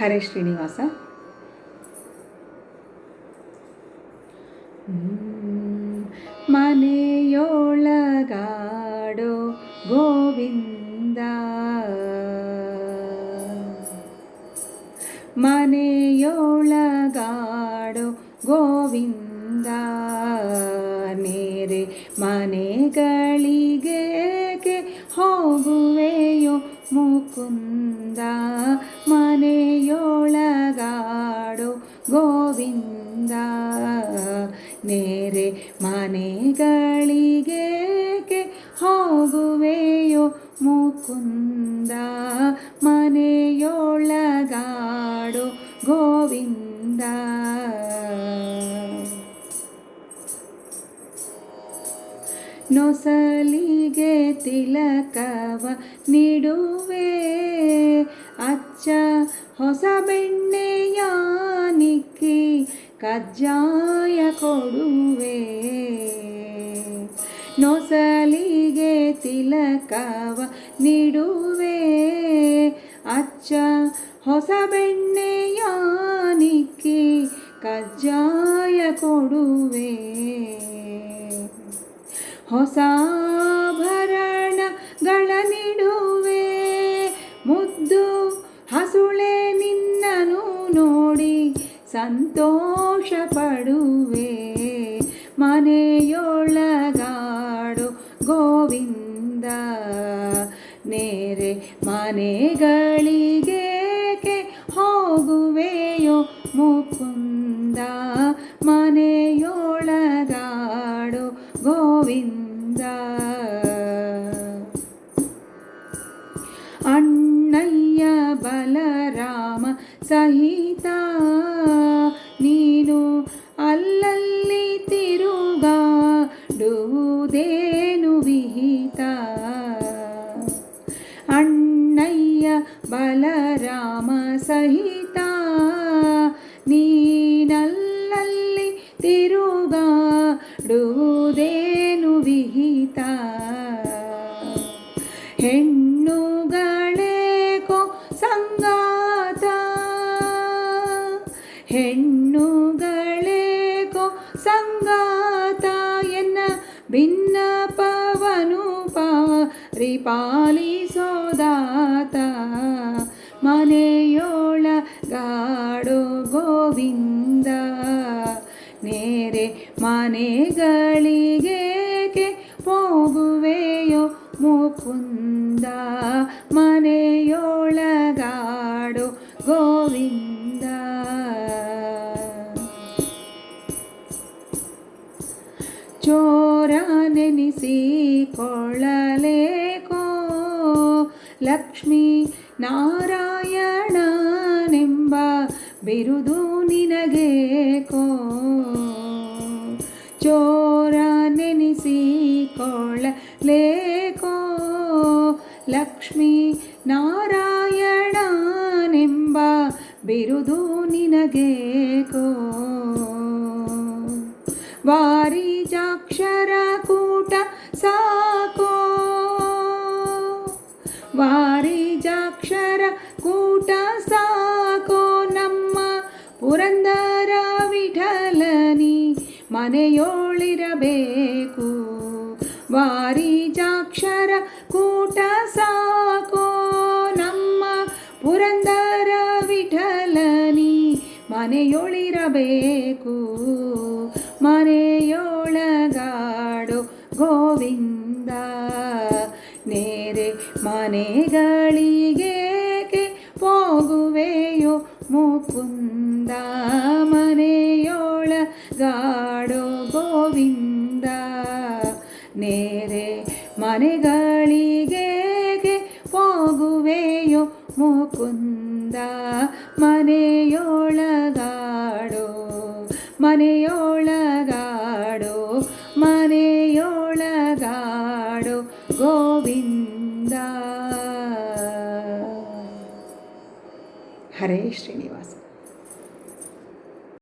ಹರೇ ಶ್ರೀನಿವಾಸ. ಮನೆಯೊಳಗಾಡೋ ಗೋವಿಂದ. ಮನೆಯೊಳಗಾಡೋ ಗೋವಿಂದ. ನೇರೆ ಮನೆಗಳಿಗೆ ಹೋಗುವೆಯೋ ಮುಕುಂದ. ನೇರೆ ಮನೆಗಳಿಗೆ ಹೋಗುವೆಯೋ ಮುಕುಂದ ಮನೆಯೊಳಗಾಡು ಗೋವಿಂದ. ನೊಸಲಿಗೆ ತಿಲಕವ ನೀಡುವೆ ಅಚ್ಚ ಹೊಸ ನಿಕ್ಕಿ ಕಜ್ಜಾಯ ಕೊಡುವೆ. ನೊಸಲಿಗೆ ತಿಲಕವ ನೀಡುವೆ. ಅಚ್ಚ ಹೊಸ ಬೆಣ್ಣೆಯಾನಿಕ್ಕಿ ಕಜ್ಜಾಯ ಕೊಡುವೆ. ಹೊಸಾಭರಣಗಳ ನೀಡುವೆ. ಮುದ್ದು ಹಸುಳೆ ಸಂತೋಷ ಪಡುವೆ ಮನೆಯೊಳಗಾಡು ಗೋವಿಂದ. ನೇರೆ ಮನೆಗಳಿಗೆ ಹೋಗುವೆಯೋ ಮುಕುಂದ. ಮನೆಯೊಳಗಾಡು ಗೋವಿಂದ. ಅಣ್ಣಯ್ಯ ಬಲರಾಮ ಸಹಿತ ತಿರುಗಾಡುವುದೇನು ವಿಹಿತ ಅಣ್ಣಯ್ಯ ಬಲರಾಮ ಸಹಿತ ನೀನಲ್ಲಲ್ಲಿ ತಿರುಗಾಡುವುದೇನು ವಿಹಿತ ಹೆಣ್ಣುಗಳೇಕೋ ಸಂಗಾತ ಹೆಣ್ಣುಗಳೇಕೋ ಸಂಗಾತ ಎನ್ನ ಭಿನ್ನಪವನು ಮನೆಯೋಳ ಗಾಡು ಗೋವಿಂದ. ನೇರೆ ಮನೆಗಳಿಗೆ ಹೋಗುವೆಯೋ ಮುಕುಂದ. ಮನೆಯೊಳಗಾಡು ಗೋವಿಂದ. ಚೋರ ನೆನೆಸಿಕೊಳ್ಳಲೇಕೋ ಲಕ್ಷ್ಮೀ ನಾರಾಯಣನೆಂಬ ಬಿರುದು ನಿನಗೇಕೋ? ಚೋರ ನೆನೆಸಿಕೊಳ್ಳಲೇಕೋ ಲಕ್ಷ್ಮೀ ನಾರಾಯಣನೆಂಬ ಬಿರುದು ನಿನಗೇಕೋ? ವಾರಿ ಜಾಕ್ಷರ ಸಾಕೋ ಪುರಂದರ ವಿಠಲನಿ ಮನೆಯೋಳಿರಬೇಕು ವಾರಿಜಾಕ್ಷರ ಕೂಟ ಸಾಕೋ ನಮ್ಮ ಪುರಂದರ ವಿಠಲನಿ ಮನೆಯೊಳಿರಬೇಕು. ಮನೆಯೊಳಗಾಡು ಗೋವಿಂದ, ನೇರೆ ಮನೆಗಳಿಗೆ ಹೋಗುವೆಯೋ ಮುಕುಂದ. ಮನೆಯೊಳಗಾಡು ಗೋವಿಂದ ನೇರೆ ಮನೆಗಳಿಗೆ ಹೋಗುವೆಯೋ ಮುಕುಂದ ಮನೆಯೊಳಗಾಡು ಮನೆಯೊಳಗಾಡು ಮನೆಯೊಳಗಾಡು ಗೋವಿಂದ ಹರೇ ಶ್ರೀನಿವಾಸ